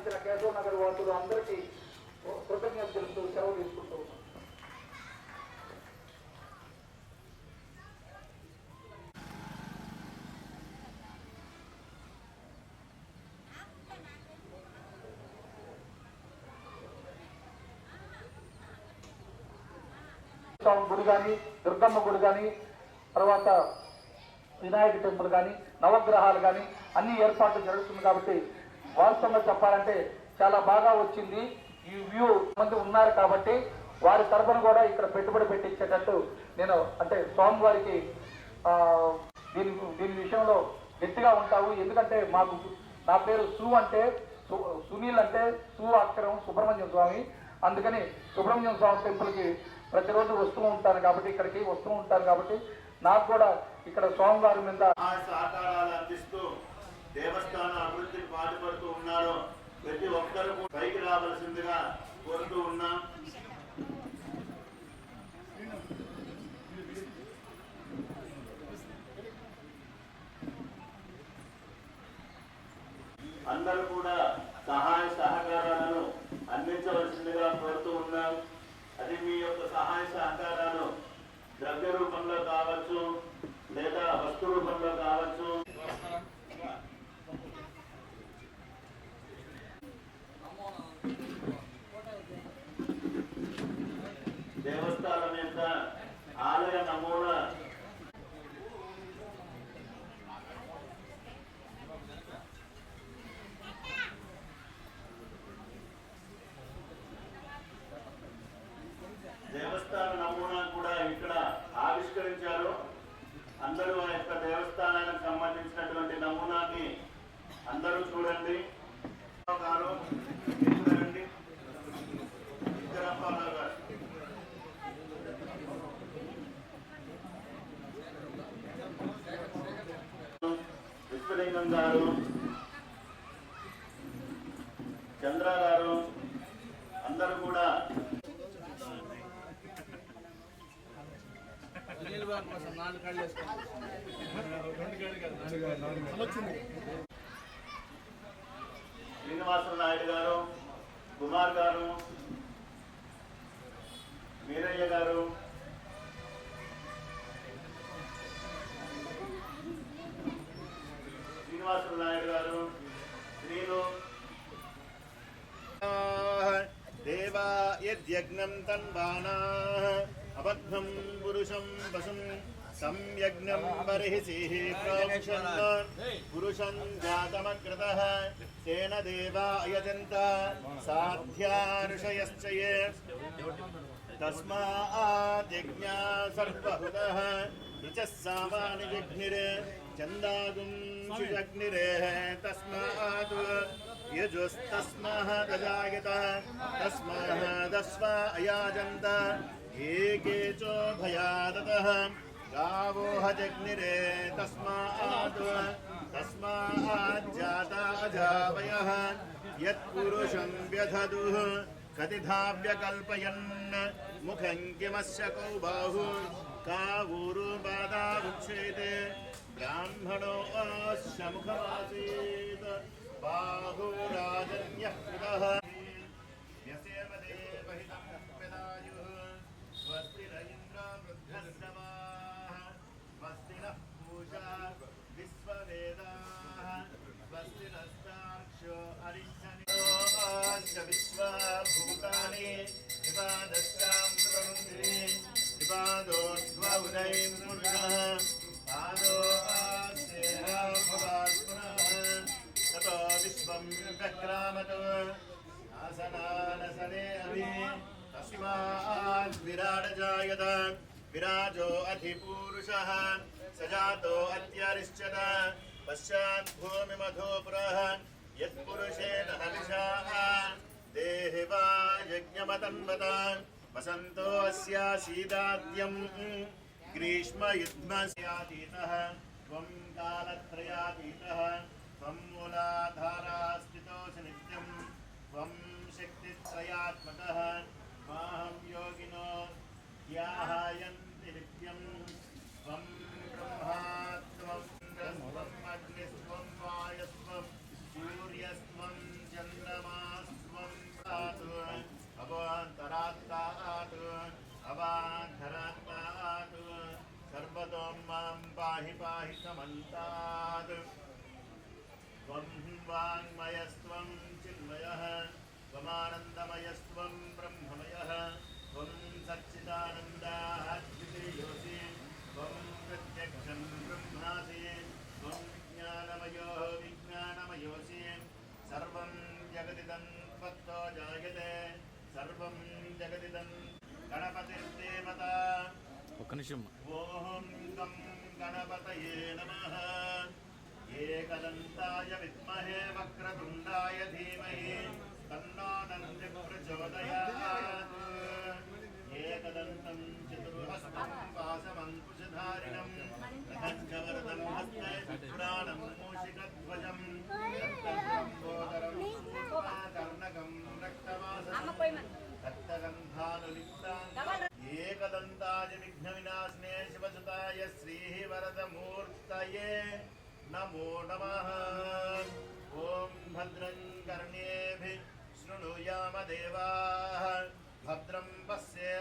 ఇచ్చిన కేశవ నగర్ వాసులు అందరికీ కృతజ్ఞత తెలుపుతూ సెలవు తీసుకుంటూ గుడి కానీ దుర్గమ్మ గుడి కానీ తర్వాత వినాయక టెంపుల్ కానీ నవగ్రహాలు కానీ అన్ని ఏర్పాట్లు జరుగుతుంది కాబట్టి వాస్తవంగా చెప్పాలంటే చాలా బాగా వచ్చింది. ఈ వ్యూ మంది ఉన్నారు కాబట్టి వారి తరఫున కూడా ఇక్కడ పెట్టుబడి పెట్టించేటట్టు నేను అంటే స్వామివారికి దీని దీని విషయంలో గట్టిగా ఉంటావు. ఎందుకంటే మాకు నా పేరు సు అంటే సు- సునీల్ అంటే సు అక్షరం సుబ్రహ్మణ్యం స్వామి. అందుకని సుబ్రహ్మణ్యం స్వామి టెంపుల్కి ప్రతిరోజు వస్తూ ఉంటాను కాబట్టి ఇక్కడికి వస్తూ ఉంటాను కాబట్టి నాకు కూడా ఇక్కడ స్వామివారి మీద సహకారాలు అందిస్తూ దేవస్థాన అభివృద్ధికి పాటుపడుతూ ఉన్నారు ప్రతి ఒక్కరు పైకి రావాల్సిందిగా కోరుతూ ఉన్నాం. అందరూ కూడా సహాయ సహకారాలను అందించవలసిందిగా కోరుతూ ఉన్నాం. అది మీ యొక్క సహాయ సహకారాలు ద్రవ్య రూపంలో కావచ్చు లేదా వస్తు రూపంలో కావచ్చు దేవస్థానం యొక్క ఆలయ నమూనా దేవస్థాన నమూనా కూడా ఇక్కడ ఆవిష్కరించారు అందరూ ఆ యొక్క దేవస్థానానికి సంబంధించినటువంటి నమూనాన్ని అందరూ చూడండి గారు ఇటు రండి. ఇద్దరప్పారావు గారు విశ్వలింగం గారు చంద్ర గారు అందరూ కూడా. శ్రీనివాసరావు నాయుడు గారు కుమార్ గారు వీరయ్య గారు శ్రీనివాస నాయుడు గారు శ్రీను దేవా యజ్ఞం తన్వానా అబద్ధం పురుషం పశుం సంయజ్ఞం బర్హిషిః ప్రోక్షన్ పురుషం జాతమగ్రతః తేన దేవా అయజంత సాధ్యానుషయశ్చ ఏ తస్మాద్యజ్ఞా సర్వహృదః రుచः సామాని छन्दागुं शिरग्निरेः तस्मात् यजुस्तस्माः दजायतः तस्मादस्वा अयाजन्त एके चोभयादतः गावो हजग्निरे तस्मात् तस्माज्जाता यत्पुरुषं व्यधदुः कतिधाव्यकल्पयन् मुखं किमस्य कौ बाहु। का ऊरुपादा उक्षेते బ్రాహ్మణో అస్య ముఖమాసీత్ బాహురాజన్యః కృతః యసేవ దేవహితం ప్రదాయుః స్వస్తి న ఇంద్ర వృద్ధశ్రవాः స్వస్తి నః పూషా విశ్వవేదాः స్వస్తి నస్తార్క్ష్యో प्रक्रामतो आसनानसने अभि विराजो अधिपूरुषः स अत्यरिश्चत। पश्चात् भूमिमधोपुरः यत्पुरुषेण हविषाः देहि वा यज्ञमतन्वता। वसन्तो अस्यासीदाद्यम्। ग्रीष्मयुग्मस्यातीतः कालत्रयातीतः। मां पाहि पाहि समन्तात्। त्वं वाङ्मयस्त्वं चिन्मयः त्वमानन्दमयस्त्वं ब्रह्ममयः। त्वं सच्चिदानन्दां प्रत्यक्षं ब्रह्मासि त्वं विज्ञानमयो विज्ञानमयोऽसि। सर्वं जगदिदं त्व जायते सर्वं जगदिदं गणपतिर्देवता। ఒక్క నిమిషం. ఓం గం గణపతయే నమః. ఏకదంతాయ విద్మహే వక్రతుండాయ ధీమహి తన్నో ప్రచోదయాత్. ఏకదంతం చతుర్హస్తం హస్తే श्री श्रीवरदमूर्तये नमो नम। ओं भद्रं कर्णे शृणुयाम देवाः भद्रम पश्ये